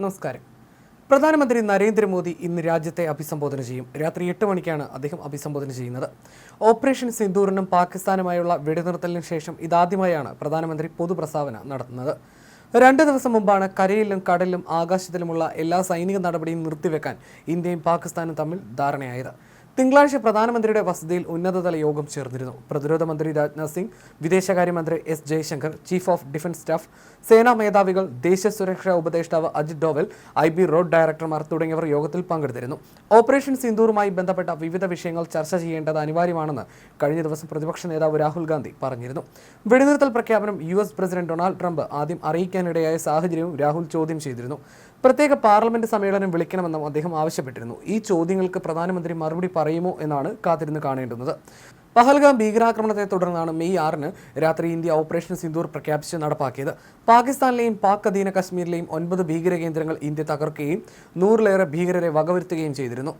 നമസ്കാരം. പ്രധാനമന്ത്രി നരേന്ദ്രമോദി ഇന്ന് രാജ്യത്തെ അഭിസംബോധന ചെയ്യും. രാത്രി എട്ട് മണിക്കാണ് അദ്ദേഹം അഭിസംബോധന ചെയ്യുന്നത്. ഓപ്പറേഷൻ സിന്ദൂറിനും പാകിസ്ഥാനുമായുള്ള വെടിനിർത്തലിനു ശേഷം ഇതാദ്യമായാണ് പ്രധാനമന്ത്രി പൊതുപ്രസ്താവന നടത്തുന്നത്. രണ്ട് ദിവസം മുമ്പാണ് കരയിലും കടലിലും ആകാശത്തിലുമുള്ള എല്ലാ സൈനിക നടപടിയും നിർത്തിവെക്കാൻ ഇന്ത്യയും പാകിസ്ഥാനും തമ്മിൽ ധാരണയായത്. തിങ്കളാഴ്ച പ്രധാനമന്ത്രിയുടെ വസതിയിൽ ഉന്നതതല യോഗം ചേർന്നിരുന്നു. പ്രതിരോധ മന്ത്രി രാജ്നാഥ് സിംഗ് വിദേശകാര്യമന്ത്രി S Jaishankar chief of defence staff സേനാ മേധാവികൾ ദേശീയ സുരക്ഷാ ഉപദേഷ്ടാവ് Ajit Doval I B RAW ഡയറക്ടർമാർ തുടങ്ങിയവർ യോഗത്തിൽ പങ്കെടുത്തിരുന്നു. ഓപ്പറേഷൻ സിന്ദൂറുമായി ബന്ധപ്പെട്ട വിവിധ വിഷയങ്ങൾ ചർച്ച ചെയ്യേണ്ടത് അനിവാര്യമാണെന്ന് കഴിഞ്ഞ ദിവസം പ്രതിപക്ഷ നേതാവ് രാഹുൽ ഗാന്ധി പറഞ്ഞിരുന്നു. വെടിനിർത്തൽ പ്രഖ്യാപനം U S president Donald Trump ആദ്യം അറിയിക്കാനിടയായ സാഹചര്യവും രാഹുൽ ചോദ്യം ചെയ്തിരുന്നു. പ്രത്യേക പാർലമെന്റ് സമ്മേളനം വിളിക്കണമെന്നും അദ്ദേഹം ആവശ്യപ്പെട്ടിരുന്നു. ഈ ചോദ്യങ്ങൾക്ക് പ്രധാനമന്ത്രി മറുപടി പറയുമോ എന്നാണ് കാത്തിരുന്ന് കാണേണ്ടുന്നത്. പഹൽഗാം ഭീകരാക്രമണത്തെ തുടർന്നാണ് മെയ് ആറിന് രാത്രി ഇന്ത്യ ഓപ്പറേഷൻ സിന്ദൂർ പ്രഖ്യാപിച്ച് നടപ്പാക്കിയത്. പാകിസ്ഥാനിലെയും പാക് അധീന കശ്മീരിലെയും ഒൻപത് ഭീകര കേന്ദ്രങ്ങൾ ഇന്ത്യ തകർക്കുകയും നൂറിലേറെ ഭീകരരെ വകവരുത്തുകയും ചെയ്തിരുന്നു.